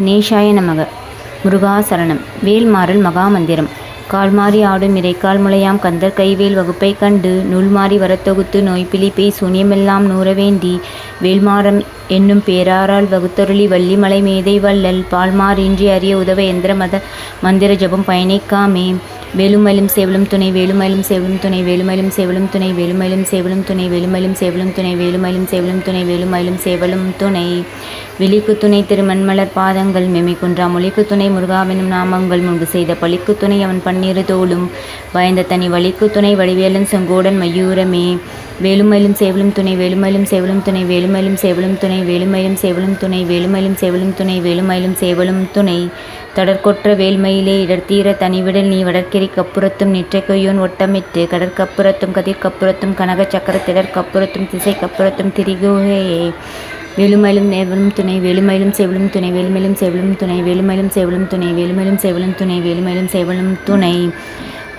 கணேஷாய நமக. முருகா சரணம். வேல்மாறல் மகாமந்திரம். கால்மாறி ஆடும் இறைக்கால் முளையாம் கந்தர் கைவேல் வகுப்பைக் கண்டு நூல்மாறி வரத்தொகுத்து நோய்பிழிப்பை சூன்யமெல்லாம் நூறவேண்டி வேல்மாறம் என்னும் பேராரால் வகுத்தருளி வள்ளிமலை மேதை வள்ளல் பால்மாறின்றி அறிய உதவ எந்திர மத மந்திர ஜபம் பயணிக்காமே. வேலுமயிலும் சேவலும் துணை வேலுமயிலும் சேவலும் துணை வேலுமயிலும் சேவலும் துணை வேலுமயிலும் சேவலும் துணை வேலுமயிலும் சேவலும் துணை வேலுமயிலும் சேவலும் துணை வேலுமயிலும் சேவலும் துணை. விழிக்கு துணை திருமண்மலர் பாதங்கள் மெமை குன்றா மொழிக்கு துணை முருகாவெனும் நாமங்கள் முன்பு செய்த பழிக்கு துணை அவன் பன்னிரு தோளும். பயந்த தனி வழிக்கு துணை வடிவேலன் செங்கோடன் மயூரமே. வேலுமயிலும் சேவலும் துணை வேலுமயிலும் சேவலும் துணை வேலுமயிலும் சேவலும் துணை வேலுமயிலும் சேவலும் துணை வேலுமயிலும் சேவலும் துணை வேலுமயிலும் சேவலும் துணை தொடர்கொற்ற வேல்மயிலே இடர்த்தீர தனிவிடல் நீ வடற்கிரி கப்புறத்தும் நிற்றைக்கையோன் ஒட்டமிட்டு கடற்கப்புறத்தும் கதிர்கப்புறத்தும் கனக சக்கர திடற்கப்புறத்தும் திசை கப்புறத்தும் திரிகுகையே வேலுமயிலும் நேவலும் துணை வேலுமயிலும் செவலும் துணை வேலுமயிலும் செவலும் துணை வேலுமயிலும் செவலும் துணை வேலுமயிலும் செவலும் துணை வேலுமயிலும் சேவலும் துணை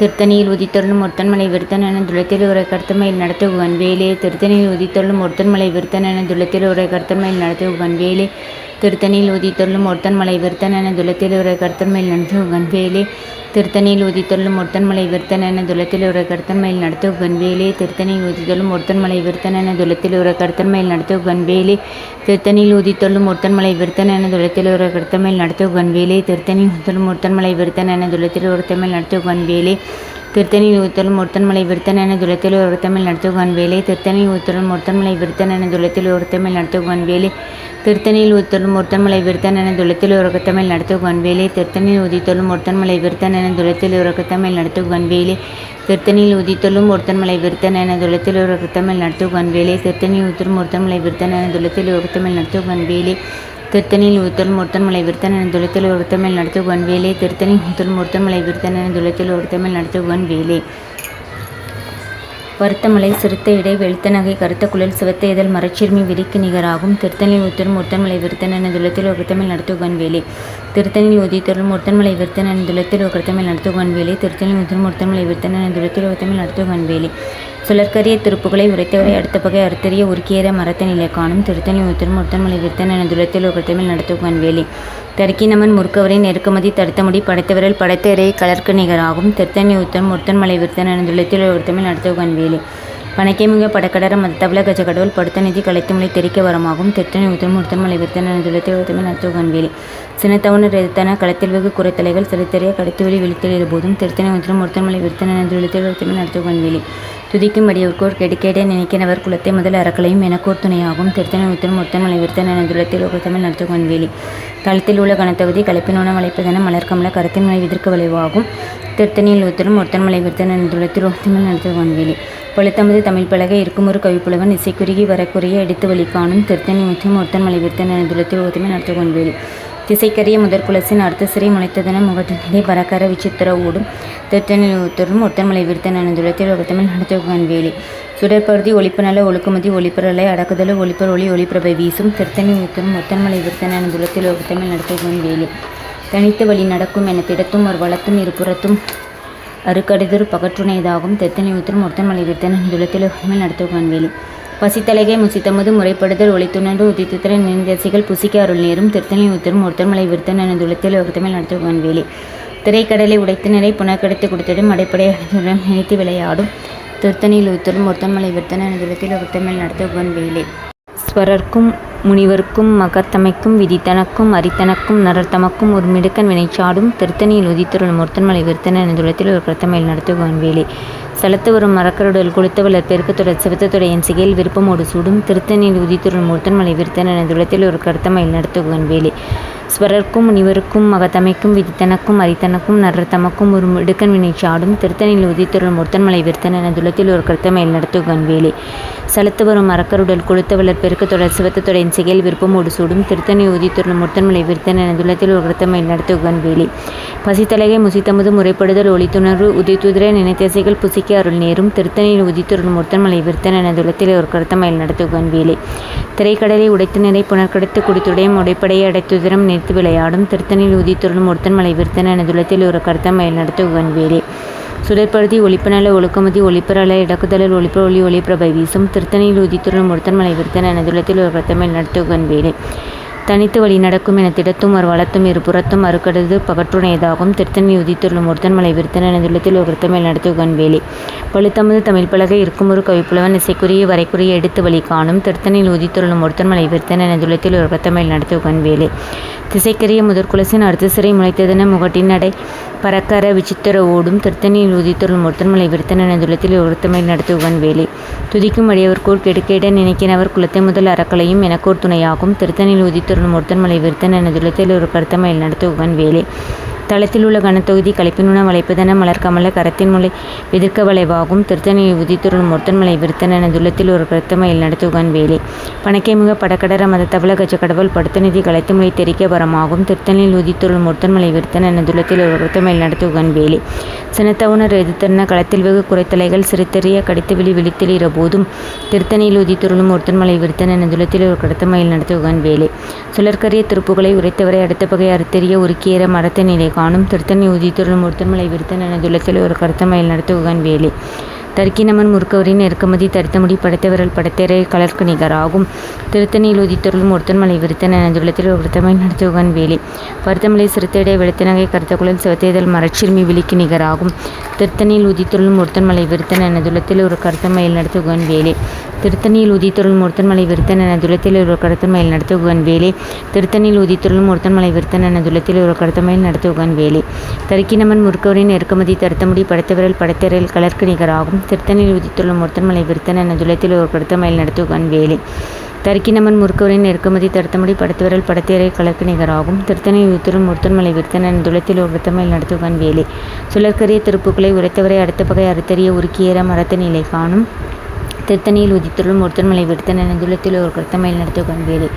திருத்தணியில் உதித்தருளும் ஒருத்தன்மலை விருத்தன் என துளத்தில் ஒரு கருத்தமையில் நடத்துகுவன் வேலே. திருத்தணியில் உதித்தருளும் ஒருத்தன்மலை விருத்தன் என துளத்தில் ஒரு கருத்தமையில் நடத்துகுவன் வேலே. திருத்தணியில் உதித்தருளும் ஒருத்தன்மலை விருத்தன் என துலத்தில் ஒரு கருத்தன்மையில் நடத்துகுவன் வேலே திருத்தணியில் உதித்தருளும் ஒருத்தன்மலை விருத்தன் என துலத்தில் ஒரு கருத்தன்மையில் நடத்துகுவன் வேலே திருத்தணியில் உதித்தருளும் ஒருத்தன்மலை விருத்தன் என துலத்தில் ஒரு கருத்தன்மையில் நடத்துகுவன் வேலே திருத்தணியில் உதித்தருளும் ஒருத்தன்மலை விருத்தன் என துலத்தில் ஒரு கருத்தமையில் நடத்துகுவன் வேலே திருத்தணியில் உதித்தருளும் ஒருத்தன்மலை விருத்தன் என துலத்தில் ஒரு தமிழ் நடத்துகுவன் வேலே திருத்தணி ஊத்தலும் ஒருத்தன்மலை விருத்தன் என துளத்தில் ஒரு தமிழ் நடத்துகுவன் வேலை. திருத்தணி ஊத்தலும் ஒருத்தன்மலை விருத்தன் என துளத்தில் ஒரு தமிழ் நடத்துகுவன் வேலை. திருத்தணியில் உத்தரும் ஒருத்தன்மலை விருத்தன் என துளத்தில் ஒரு தமிழ் நடத்துகுவன் வேலை. திருத்தணியில் உதித்தலும் ஒருத்தன்மலை விருத்தன் என துளத்தில் ஒரு தமிழ் நடத்துகுவன் வேலை. திருத்தணியில் உதித்தலும் ஒருத்தன்மலை விருத்தன் என துளத்தில் ஒரு தமிழ் நடத்துகுவன் வேலை. திருத்தணியில் உத்தரும் ஒருத்தன்மலை விருத்தன் என துளத்தில் ஒரு தமிழ் நடத்துகுவன் வேலை. திருத்தணியில் உத்தல் முர்த்தன்மலை விருத்தன் என துளத்தில் ஒருத்தமிழ் நடத்துவன் வேலை. திருத்தணி உத்தல் முர்த்தன்மலை விருத்தன் என துளத்தில் ஒருத்தமிழ் நடத்துவன் வேலை. வருத்தமலை சிறுத்த இடை வெளுத்த நகை கருத்த குழல் சிவத்த இதழ் மரச்சிறுமி விரிக்கு நிகராகும். திருத்தணியில் உத்தரும் முர்த்தன்மலை விருத்தன் என துளத்தில் ஒருத்தமிழ் நடத்துவன் வேலை. திருத்தணியில் உதித்தரும் முர்த்தன்மலை விருத்தன் என துளத்தில் ஒருத்தமிழ் நடத்துவன் வேலை. திருத்தணியில் உத்தரும் முர்த்தன்மலை விருத்தன் என துளத்தில் ஒருத்தமிழ் நடத்துவன் வேலை. சுழற்கரிய திருப்புகளை உரைத்தவரை அடுத்த பகை அறுத்தறிய உருக்கியத நிலை காணும் திருத்தணி உத்தரம் முர்த்தன்மலை விருத்தன் என துளத்தில் ஒருத்தமிழ் நடத்துவன் வேலி. தர்க்கினமன் முறுக்கவரின் நெருக்கமதி தடுத்தமுடி படைத்தவரில் படைத்த இறையை கலர்க்கு நிகராகும். திருத்தணி உத்தரம் முர்த்தன்மலை விருத்தன் என துளத்தில் ஒருத்தமிழ் நடத்துவன் வேலி. பணக்கைமிக படக்கடர மதத்தவள கஜகடவுள் படுத்த நிதி கலைத்துமலை தெரிக்க வரமாகும். தெற்றனை உத்தரம் முர்த்தன்மலை விருத்தன் என துளத்தில் ஒருத்தமிழ் நடத்துவன் சினத்தவனர் எதிர்த்தன களத்தில் வெகு குறைத்தலைகள் சிறுத்தறிய கடைத்துவெளி விழித்தல் இருபோதும் திருத்தணி உத்தரம் முர்த்தன்மலை விருத்தன் என துளத்தில் ஒருத்தமிழ் நடத்துவன் வேலே துதிக்கும் அடியோர்க்கோர் கெடுக்கேடே நினைக்கிறவர் குலத்தை முதல் அறக்கலையும் எனக்கோர் துணையாகும். திருத்தனை உத்தரம் முர்த்தன்மலை விருத்தன என துளத்தில் ஒருத்தமிழ் நடத்துவன் வேலி களத்தில் உள்ள கனத்தகுதி கலப்பினோன வளைப்பதென மலர்கமல கருத்தின் மலை விதிர்க்க விளைவாகும். திருத்தணியில் உத்தரம் ஒருத்தன் மலை விருத்தன துளத்தில் ஒருத்தமிழ் நடத்துவன் வேலி பழுத்தமது தமிழ் பலகை இருக்கும் ஒரு கவிப்புலவன் இசைக்குறுகி வரக்குறைய எடுத்து வழி காணும் திருத்தணி உத்தரம் ஒருத்தன்மலை விருத்தன் என துளத்தில் ஒருத்தமே நடத்து வேலி திசைக்கரிய முதற்குலசின் அடுத்த சிறை முளைத்ததன முகட்டினிலே பரக்கர விசித்திர ஓடும் திருத்தணில் உத்தரும் ஒருத்தன்மலை விருத்தன் என துளத்தில் ஒருத்தமிழ் நடத்து வேலி சுடற்பருதி ஒளிப்பு நல ஒழுக்குமதி ஒளிப்பரலை அடக்குதல ஒளிப்பர் ஒளி ஒளிப்பிரபை வீசும் திருத்தணி உத்தரும் ஒருத்தன்மலை விருத்தன் என துளத்தில் ஒருத்தமிழ் நடத்து வேலி தனித்த வழி நடக்கும் என திடத்தும் ஒரு வளத்தும் இருபுறத்தும் அருக்கடிதொரு பகற்றுணையதாகும். தெத்தனை உத்திரம் ஒருத்தமலை விருத்தன் துளத்தில் ஒருத்தமிழ் நடத்துவன் வேலி. பசித்தலைகை முசித்தமுது முறைப்படுதல் ஒளித்துணர்ந்து உதித்துத்திர நின்றசிகள் புசிக்க அருள் நேரும். திருத்தணி உத்திரம் ஒருத்தமலை விருத்தன துளத்தில் ஒருத்தமிழ் நடத்துவன் வேலி. திரைக்கடலை உடைத்து புனக்கடித்து புனர்கடைத்து கொடுத்திடும் அடைப்படை நினைத்து விளையாடும். திருத்தணியில் உத்தரும் ஒருத்தமலை விருத்தன துளத்தில் ஒருத்தமிழ் நடத்துவன் வேலை. ஸ்வரர்க்கும் முனிவர்க்கும் மகத்தமைக்கும் விதித்தனக்கும் அரித்தனக்கும் நரத்தமக்கும் ஒரு மிடுக்கன் வினைச்சாடும் திருத்தணியில் உதித்தருள் முர்த்தன்மலை விருத்தன என துளத்தில் ஒரு பிரத்தமையில் நடத்துவன் வேலை. செலுத்து வரும் மரக்கருடல் கொளுத்தவளர் பெருக்கத்துடன் சிவத்தத்துடையின் சிகையில் விருப்பமோடு சூடும் திருத்தணியில் உதித்தருள் மூர்த்தன்மலை விருத்தன் என துளத்தில் ஒரு கருத்தமையில் நடத்துவன் வேலை. ஸ்வரர்க்கும் முனிவருக்கும் மகத்தமைக்கும் விதித்தனக்கும் அரித்தனக்கும் நரத்தமக்கும் ஒரு மிடுக்கன் வினை சாடும் திருத்தணியில் உதித்தொருள் முர்த்தன்மலை விருத்தன் என துளத்தில் ஒரு கருத்தமையில் நடத்துகன் வேலை செலுத்து வரும் மரக்கருடல் கொளுத்தவளர் பெருக்கத்துடன் தொடர் என் சிகையில் விருப்பமோடு சூடும் திருத்தனி உதித்தொருள் முர்த்தன்மலை விருத்தன் என துளத்தில் ஒரு கருத்தமையில் நடத்துகன் வேலை பசித்தலகை முசித்தமது முறைப்படுதல் ஒளித்துணர்வு உதித்துதிர நினைத்தசைகள் புசிக்க அருள் நேரும் திருத்தணியில் உதித்தொருள் முர்த்தன்மலை விருத்தன் என துளத்தில் ஒரு கருத்தமயில் நடத்துகன் வேலை திரைக்கடலை உடைத்து நிறை புனர்கடுத்து குடித்துடையும் உடைப்படையை அடைத்துதிரம் நினைத்து விளையாடும் திருத்தனில் உதித்தருள் முர்த்தன்மலை விருத்தன் என துளத்தில் ஒரு கருத்தமயில் நடத்த வேலை சுடற்படுத்தி ஒளிப்பநல ஒழுக்கமதி ஒளிப்பரல இடக்குதலில் ஒளிப்ப ஒளி ஒளிப்பிரபை வீசும் திருத்தனியில் உதித்துடன் முருத்தன்மலை விருத்தன் என துளத்தில் ஒரு கருத்தமயில் நடத்துகன் வேலை தனித்து வழி நடக்கும் என திடத்தும் ஒரு வளத்தும் இரு புறத்தும் அறுக்கடது பகற்றுணையதாகும். திருத்தணி உதித்துள்ளும் ஒருத்தன்மலை விருத்தன் எனதுள்ளத்தில் ஒரு கிருத்தமேல் நடத்துகன் வேலி பழுத்தமது தமிழ் பலகை இருக்கும் ஒரு கவிப்புலவன் இசைக்குரிய வரைக்குரிய எடுத்து வழி காணும். திருத்தணியில் உதித்துள்ளும் ஒருத்தன்மலை விருத்தன் எனதுள்ளத்தில் ஒரு கிருத்தமேல் நடத்துகன் வேலி திசைக்கரிய முதற்குலசின் அடுத்த சிறை முளைத்ததென முகட்டின் நடை பறக்கர விசித்திர ஓடும். திருத்தணியில் உதித்துள்ளும் ஒருத்தன்மலை விருத்தன் எனதுள்ளத்தில் ஒரு கிருத்தமேல் நடத்துகன் வேலி துதிக்கும் அடியவர்கோர் கெடுக்கேட நினைக்கினவர் குலத்தை முதல் அறக்கலையும் எனக்கோர் துணையாகும். திருத்தணியில் உதித்துள்ளும் ஒருத்தன்மலை விருத்தன் என துள்ளத்தில் ஒரு கருத்தமயில் நடத்துகன் வேலை. தளத்தில் உள்ள கனத்தொகுதி கலைப்பினுண வளைப்பதென மலர்கமல கரத்தின் முளை எதிர்க்க வளைவாகும். திருத்தணியில் உதித்துருள் முர்த்தன்மலை விருத்தன என துள்ளத்தில் ஒரு கருத்தமையில் நடத்துகன் வேலை. பணக்கைமுக படக்கடர மத தவள கஜ கடவுள் படுத்த நிதி தெரிக்க வரமாகும். திருத்தனில் உதித்துருள் முர்த்தன்மலை விருத்தன என துள்ளத்தில் ஒரு கருத்தமையில் நடத்துகன் வேலை. சினத்தவுணர் எதிர்த்தன களத்தில் வெகு குறைத்தலைகள் சிறுத்தெறிய கடித்து விழி விழித்தெளிகிற போதும் திருத்தணியில் உதித்துருளும் ஒருத்தன்மலை விருத்தன் என துளத்தில் ஒரு கடத்தமையில் நடத்துகன் வேலை. சுழற்கரிய திருப்புகளை உரைத்தவரை அடுத்த பகை அறுத்தெறிய உருக்கியற மரத்த நிலை காணும் திருத்தணி உதித்துருளும் ஒருத்தன்மலை விருத்தன் என துளத்தில் ஒரு கருத்தமையில் நடத்துகன் வேலை. தர்க்கினமன் முறுக்கவரின் இறக்குமதி தரித்தமுடி படைத்தவரல் படைத்தரை கலர்க்கு நிகராகும் திருத்தணியில் உதித்தொருள் ஒருத்தன்மலை விருத்தன் என துள்ளத்தில் ஒருத்தமை நடத்துகன் வேலி. பருத்தமலை சிறுத்தையடை வெளுத்தநகை கருத்தக்குழல் சிவத்தேதல் மரச்சிறுமி விழிக்கு நிகராகும். திருத்தணியில் உதித்தொருளும் ஒருத்தன்மலை விருத்தன் என ஒரு கருத்தமையில் நடத்துகன் வேலை. திருத்தணியில் உதித்தொருள் ஒருத்தன்மலை விருத்தன் என துளத்தில் ஒரு கருத்தமையில் நடத்துகன் வேலை. திருத்தணியில் உதித்தொருள் ஒருத்தன்மலை விருத்தன் என துளத்தில் ஒரு கருத்தமையில் நடத்துகன் வேலை. தரிக்கினமன் முருக்கவரின் நெருக்கமதி தருத்தமுடி படைத்தவரில் படைத்தரல் கலர்க்கு நிகராகும். திருத்தணியில் உதித்துள்ள முருத்தன்மலை விருத்தன் என துளத்தில் ஒரு கருத்தமையில் நடத்துகன் வேலை. தரிக்கினமன் முறுக்கவரின் இறக்குமதி தடுத்தமடி படைத்தவரல் படத்தேரை கலக்கு நிகராகும். திருத்தனை உதித்துள்ளும் முருத்தன்மலை விருத்தனன் துளத்தில் ஒரு கருத்தமையில் நடத்துவன் வேலை. சுழற்கரிய திருப்புக்களை உரைத்தவரை அடுத்த பகை அறுத்தறிய உருக்கியேற மரத்த நிலை காணும். திருத்தணியில் உதித்துள்ளும் ஒருத்தன்மலை விருத்தன் துளத்தில் ஒரு கிருத்தமையில் நடத்துகன் வேலை.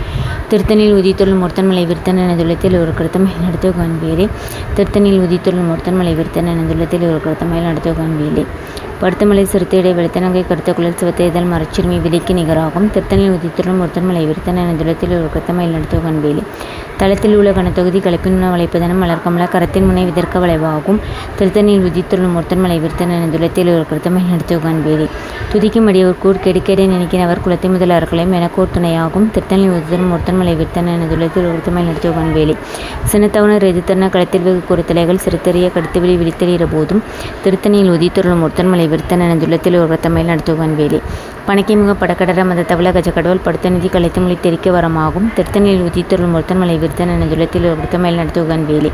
திருத்தணியில் உதித்துள்ளும் ஒருத்தன்மலை விருத்தன் துளத்தில் ஒரு கிருத்தமையில் நடத்துகன் வேலை. திருத்தணியில் உதித்துள்ளும் ஒருத்தன்மலை விருத்தன் துளத்தில் ஒரு கருத்தமையில் நடத்துகன் வேலை. படுத்தமலை சிறுத்தையிடை வெளுத்தனங்கை கருத்த குழல் சிவத்தேதல் மரச்சிறுமி விலைக்கு நிகராகும். திருத்தனில் உதித்துள்ளும் ஒருத்தன்மலை விருத்தன என துளத்தில் ஒரு கருத்தமையில் நடத்துவ கண்பேலி தளத்தில் உள்ள கனத்தொகுதி கலப்பின் உணவு வளைப்பதனம் மலர்க்கமல கரத்தின் முனை விதற்க வளைவாகும். திருத்தணியில் உதித்துள்ளும் ஒருத்தன்மலை விருத்தன் என துளத்தில் ஒரு கருத்தமையில் நடத்துவ கண்பேலி துதிக்கும் கூர் கெடுக்கேடே நினைக்கிறவர் குலத்தை முதல் அறக்கலையும் எனக்கோர் துணையாகும் திருத்தணியில் உதித்தரும் ஒருத்தன்மலை விருத்தன் எனதுள்ளத்தில் துளத்தில் ஒரு நடத்துகன் வேலை. சினத்தவனர் எதிர்த்தன களத்தில் வெகு குறுத்தலைகள் சிறுத்தெறிய கடுத்துவிழி விழித்தெறிகிற போதும் திருத்தணியில் உதித்துள்ளும் ஒருத்தன்மலை விருத்தன் என துளத்தில் ஒரு கருத்தமையில் நடத்துகன் வேலை. பணக்கிமுக படக்கடர மத தவள கஜ கடவுள் படுத்த நிதி கலைத்து மொழி தெரிக்க வரமாகும். திருத்தணியில் உதித்தொருள் ஒருத்தன்மலை விருத்தன் எனதுள்ளத்தில் துளத்தில் ஒரு நடத்துகன் வேலை.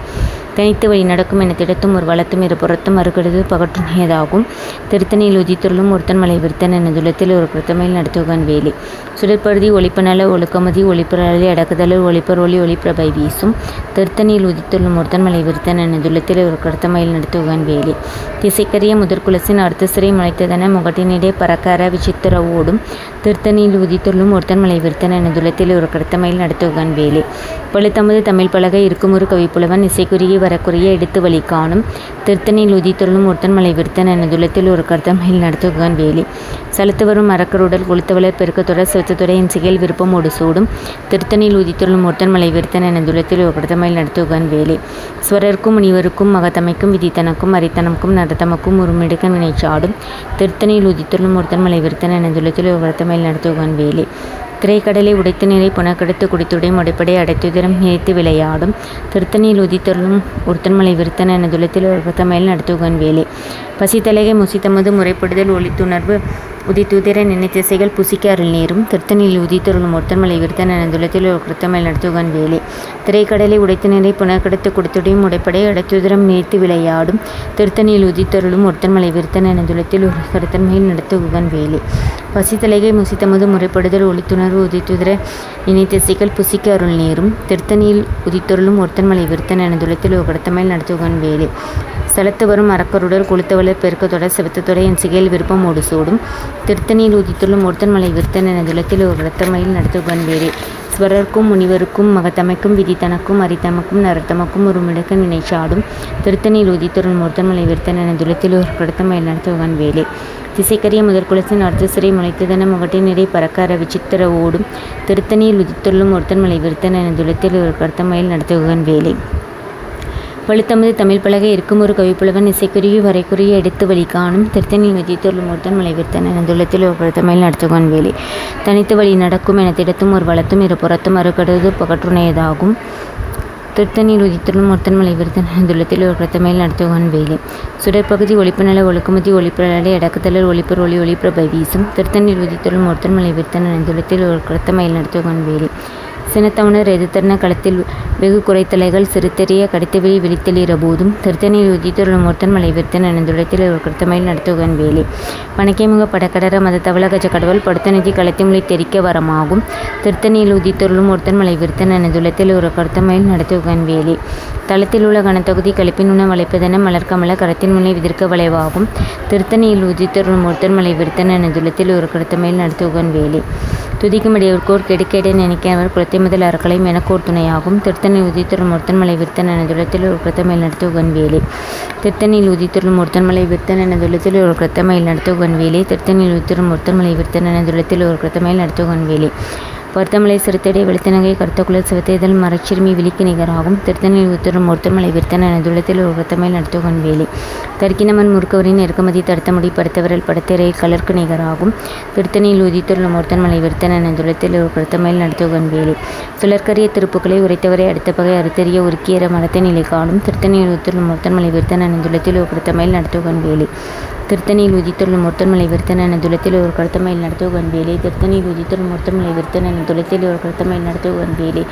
தனித்து வழி நடக்கும் என திடத்தும் ஒரு வளத்தும் இரு புறத்தும் அறுக்கடுது பகற்றுணையதாகும். திருத்தணியில் உதித்துள்ளும் ஒருத்தன்மலை விருத்தன் என ஒரு கிருத்தமையில் நடத்துகன் வேலை. சுடற்படுதி ஒளிப்பநல ஒழுக்கமதி ஒளிப்பரலி அடக்குதலில் ஒளிப்பர் ஒளி ஒளிப்பிரபை வீசும். திருத்தணியில் உதித்துள்ளும் ஒருத்தன்மலை விருத்தன் என துளத்தில் ஒரு கடத்தமையில் நடத்துகன் வேலை. திசைக்கரிய முதற்குலசின் அடுத்த சிறை முளைத்ததன முகட்டினிடே பறக்கற விசித்திர ஓடும். திருத்தணியில் உதித்துள்ளும் ஒருத்தன்மலை விருத்தன் என துளத்தில் ஒரு கடத்தமையில் நடத்துகன் வேலை. பழுத்தமது தமிழ் பலகை இருக்குமுறு கவிப்புலவன் இசைக்குரிய வரக்குரிய எடுத்து வழி காணும். திருத்தணியில் உதித்துள்ளும் ஒருத்தன்மலை விருத்தன் என துளத்தில் ஒரு கடத்தமையில் நடத்துகன் வேலை. செலுத்து வரும் மரக்கருடல் கொளுத்தவளர் பெருக்கத்தொடர் சிவத்தத்துறை சிகையில் விருப்பமோடு சூடும். திருத்தணியில் உதித்துள்ளும் ஒருத்தன்மலை விருத்தன் என துளத்தில் ஒரு நடத்துகன் வேலை. ஸ்வரர்க்கும் முனிவருக்கும் மகத்தமைக்கும் விதித்தனக்கும் அரித்தனக்கும் நடத்தமக்கும் உருமிடுக்க நினைச்சாடும் திருத்தணியில் உதித்துள்ளும் ஒருத்தன்மலை விருத்தன் என துளத்தில் ஒரு நடத்துகன் வேலை. திரைக்கடலை உடைத்து நிறை புனக்கெடுத்து குடித்துடை முடைப்படை அடைத்துதிரம் நினைத்து விளையாடும் திருத்தணியில் உதித்தருளும் ஒருத்தன்மலை விருத்தன் என துளத்தில் ஒரு கத்தமையில் நடத்துகன் வேலை. பசித்தலகை முசித்தமது முறைப்படுதல் ஒளித்துணர்வு உதித்துதிர நினைத்திசைகள் புசிக்க அருள் நேரும். திருத்தணியில் உதித்தருளும் ஒருத்தன்மலை விருத்தன் என துளத்தில் ஒரு கிருத்தமையில் நடத்துகன் வேலை. திரைக்கடலை உடைத்து நிறை புனக்கடுத்து குடித்துடையும் உடைப்படை அடைத்துதிரம் நினைத்து விளையாடும். திருத்தணியில் உதித்தொருளும் ஒருத்தன்மலை விருத்தன் என துளத்தில் ஒரு கருத்தன்மையில் நடத்துகன் வேலை. பசித்தலைகை முசித்தமது முறைப்படுதல் ஒளித்துணர்வு உதித்துதிர இணைத்திசைகள் புசிக்க அருள் நேரும். திருத்தணியில் உதித்தொருளும் ஒருத்தன்மலை விருத்தன் என துளத்தில் ஒரு கடத்தமையில் நடத்துகன் வேலை. செலுத்து வரும் அறக்கருடல் கொளுத்தவளர் பெருக்கத்தொடர் சிவத்தத்தொடை என் சிகையில் விருப்பம் ஓடு சூடும். திருத்தணியில் உதித்துள்ளும் ஒருத்தன்மலை விருத்தன் என துலத்தில் ஒரு இரத்தமயில் நடத்துகன் வேறு ஸ்வரர்க்கும் முனிவருக்கும் மகத்தமைக்கும் விதி தனக்கும் அரித்தமக்கும் நரத்தமக்கும் ஒரு மிடுக்கன் வினைச்சாடும் திருத்தணியில் உதித்துள்ளும் ஒருத்தன்மலை விருத்தன் என துலத்தில் ஒரு கடத்தமயில் நடத்துவன் வேலை திசைக்கரிய முதற்குலத்தின் அர்த்த சிறை முளைத்ததென முகட்டின் நிறை பறக்கார விசித்திர ஓடும் திருத்தணியில் உதித்துள்ளும் ஒருத்தன்மலை விருத்தன் என துலத்தில் ஒரு கடத்தமயில் நடத்துவன் வேலை வலுத்தமது தமிழ் பலகை இருக்கும் ஒரு கவிப்புலவன் இசைக்குருகி வரைக்குரிய எடுத்து வழி காணும் திருத்தணியில் விதித்துள்ளும் ஒருத்தன் மலைவிர்த்தன் என துள்ளத்தில் ஒரு பழுத்தமையில் நடத்துகன் வேலை. தனித்து வழி நடக்கும் என திடத்தும் ஒரு வளத்தும் இரு புறத்தும் அறுக்கடுவது பகற்றுணையதாகும். திருத்தணியில் உதித்துள்ளும் ஒருத்தன் மலைவிருத்தன் என துள்ளத்தில் ஒரு பிரத்தமையில் நடத்துகன் வேலை. சுடற்பகுதி ஒளிப்பு நில ஒழுக்குமதி ஒளிப்பிரலை அடக்குதலர் ஒளிப்பர் ஒளி ஒளிப்பிரபை வீசும். திருத்தணியில் உதித்துள்ளும் ஒருத்தன் மலைவிருத்தன் என துள்ளத்தில் ஒரு கடத்தமையில் நடத்துகன் வேலை. சினத்தவனர் எதிர்த்தன களத்தில் வெகு குறைத்தலைகள் சிறுத்தெறிய கடித்தவெளி விழித்தெளிர போதும் திருத்தணியில் உதித்துள்ள ஒருத்தன் மலை விருத்தன் அணிந்துள்ளத்தில் ஒரு கருத்தமையில் நடத்துகன் வேலை. பணக்கைமுக படக்கடர மத தவளகஜ கடவுள் படுத்தநிதி களத்திமுளை தெரிக்க வரமாகும். திருத்தணியில் உதித்தொருளும் ஒருத்தன் மலை விருத்தன் அணிந்துள்ளத்தில் ஒரு கருத்தமையில் நடத்துகன் வேலை. தளத்தில் உள்ள கனத்தொகுதி கழிப்பின் உண வளைப்பதென மலர்கமல கரத்தின் முனை விதிர்க்க வளைவாகும். திருத்தணியில் உதித்தொருளும் ஒருத்தன் மலை விருத்தன் அணிந்துள்ளத்தில் ஒரு கருத்தமையில் நடத்துகன் வேலை. துதிக்கும்படியவர்க்கோர் கெடுக்கேடை நினைக்கிறவர் குலத்தை முதல் அறக்கலையும் எனக்கோர் துணையாகும் திருத்தனில் உதித்தரும் ஒருத்தன்மலை விருத்தன் என துளத்தில் ஒரு கிருத்தமையில் நடத்த வேலை. திருத்தனில் உதித்தரும் ஒருத்தன்மலை விருத்தன் என துளத்தில் ஒரு கிருத்தமையில் நடத்த வேலை. திருத்தனில் உதித்தரும் ஒருத்தன்மலை விருத்தன் என துளத்தில் ஒரு கிருத்தமையில் நடத்த வேலை. பருத்தமலை சிறுத்தடை வெளுத்தனகை கருத்தக்குழல் சிவத்தேதல் மரச்சிறுமி விழிக்கு நிகராகும். திருத்தணி உத்தரும் ஒருத்தமலை விருத்தன் என ஒரு கிருத்தமையில் நடத்துகன் வேலை தர்க்கினமன் முறுக்கவரின் இறக்குமதி தடுத்தமுடி படுத்தவரல் படத்திரை கலர்க்கு நிகராகும். திருத்தணியில் உதித்துள்ள ஒருத்தன்மலை விருத்தன் என ஒரு கிருத்தமையில் நடத்துகன் வேலை சுழற்கரிய திருப்புக்களை உரைத்தவரை அடுத்த பகை அறுத்தறிய உருக்கியற மரத்தை நிலை காணும். திருத்தணியில் உத்துள்ள ஒருத்தன்மலை விருத்தன் என ஒரு கிருத்தமையில் நடத்துகன் வேலை திருத்தணியில் உதித்துள்ளும் ஒருத்தன்மலை விருத்தன் என துளத்தில் ஒரு கருத்தமையில் நடத்துவன் வேலை. திருத்தணியில் உதித்துள்ளும் ஒருத்தன்மலை விருத்தன் என துளத்தில் ஒரு கருத்தமையில் நடத்துவன் வேலை.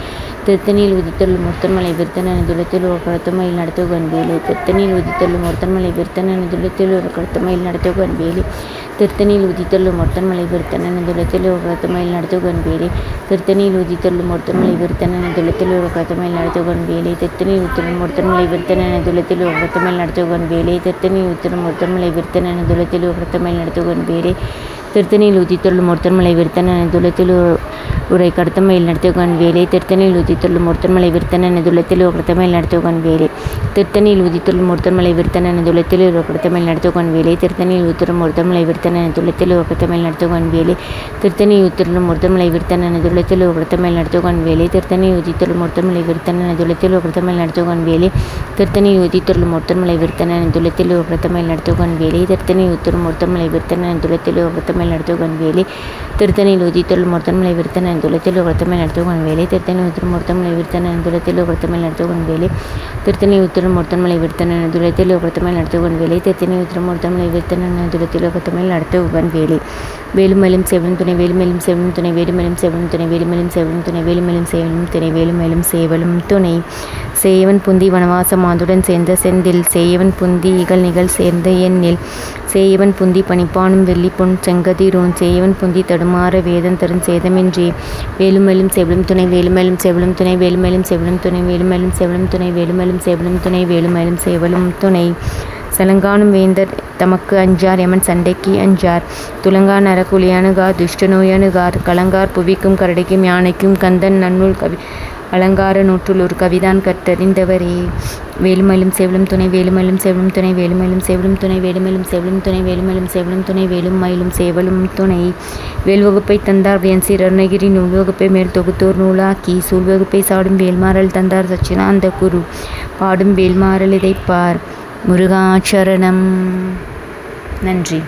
திருத்தணியில் உதித்துள்ளும் ஒருத்தன்மலை விருத்தன் என துளத்தில் ஒரு கருத்தமையில் நடத்துவன் வேலை. திருத்தணியில் உதித்துள்ளும் ஒருத்தன்மலை விருத்தன் என துளத்தில் ஒரு கருத்தமையில் நடத்துவன் வேலை. திருத்தணியில் உதித்துள்ளும் ஒருத்தன்மலை விருத்தன் என துளத்தில் ஒரு கருத்தமையில் நடத்துவன் வேலை. திருத்தணியில் உதித்துள்ளும் ஒருத்தன்மலை விருத்தன் என துளத்தில் ஒரு கருத்தமையில் நடத்துவன் வேலை. திருத்தணியில் உத்திரும் ஒருத்தன்மலை விருத்தன் என துளத்தில் ஒரு கருத்தமையில் நடத்துவன் வேலை. திருத்தணியில் உத்திரும் ஒருத்தன்மலை விருத்தன் என துளத்தில் ஒரு கருத்தமையில் நடத்துகன் திருத்தணியில் உதித்துள்ளும் ஒருத்தன்மலை விருத்தன் என துளத்தில் உரை கடத்தமையில் நடத்துகன் வேலை. திருத்தணியில் உதித்துள்ளும் ஒருத்தன்மலை விருத்தன் என துளத்தில் கடத்தமையில் நடத்துகன் வேலை. திருத்தணியில் உதித்துள்ள ஒருத்தன்மலை விருத்தன் என துளத்தில் ஒரு கடத்தமையில் வேலை திருத்தணியில் உத்திரம் ஒருத்தன்மலை விருத்தன் என துளத்தில் ஒரு கடத்தமையில் வேலை திருத்தணியில் உத்திரும் ஒருத்தன்மலை விருத்தன் என துளத்தில் ஒரு கடத்தமையில் வேலை திருத்தணியில் உதித்துள்ள ஒருத்தன்மலை விருத்தன் என துளத்தில் ஒரு கடத்தமையில் வேலை திருத்தணியில் உதித்துள்ள ஒருத்தன்மலை விருத்தன் என துளத்தில் ஒரு கடத்தமையில் வேலை திருத்தணியில் உத்திரும் ஒருத்தன்மலை விருத்தன் என துளத்தில் ஒரு கடத்தமையில் வேலை திருத்தணியில் உதித்துள்ள ஒருத்தன்மலை விருத்தன் என துளத்தில் ஒரு கடத்தமையில் வேலை திருத்தணியில் உத்திரும் ஒருத்தன்மலை விருத்தன் என துளத்தில் ஒரு கடத்தமையில் வேலை திருத்தணி உத்திரம் ஒருத்தன்மலை விருத்தன் என துளத்தில் ஒரு கடத்தமையில் நடத்துகன் வேலை திருத்தணி உத்திரம் ஒருத்தன்மலை விருத்தன் என துளத்தில் ஒரு கடத்தமையில் நடத்துகன் வேலை வேலுமேலும் செவலும் துணை வேலுமேலும் செவலும் துணை வேலுமேலும் செவலும் துணை வேலுமேலும் செவலும் துணை வேலுமேலும் சேவலும் துணை வேலுமேலும் சேவலும் துணை சேயவன் புந்தி வனவாச மாதுடன் சேர்ந்த செந்தில் சேயவன் புந்தி இகழ் நிகழ் சேர்ந்த எண்ணில் சேயவன் புந்தி பணிப்பானும் வெள்ளி பொன் செங்கதிரோன் சேயவன் புந்தி தடுமாற வேதம் தரும் சேதமின்றி வேலுமேலும் செவிலும் துணை வேலுமேலும் செவிலும் துணை வேலுமேலும் செவிலும் துணை வேலுமேலும் செவிலும் துணை வேலுமேலும் செவலும் துணை வேலுமேலும் செவலும் துணை. சலங்கானும் வேந்தர் தமக்கு அஞ்சார் எமன் சண்டைக்கு அஞ்சார். துலங்கா நரகுலியானுகார் துஷ்டநோயானுகார் கலங்கார் புவிக்கும் கரடிக்கும் யானைக்கும் கந்தன் நன்னூல் கவி அலங்கார நூற்றுள் ஒரு கவிதான் கற்றறிந்தவரே. வேலுமலும் செவிலும் துணை வேலுமலும் செவலும் துணை வேலுமலும் செவிலும் துணை வேலுமலும் செவிலும் துணை வேலுமலும் செவிலும் துணை வேலும் மயிலும் சேவலும் துணை. வேல்வகுப்பை தந்தார் வியன்சீர் அருணகிரி நூல்வகுப்பை மேல் தொகுத்தோர் நூலாக்கி சூழ்வகுப்பை சாடும் வேல்மாறல் தந்தார் சச்சினாந்த குரு. பாடும் வேல்மாறல் இதைப்பார். முருகாச்சரணம். நன்றி.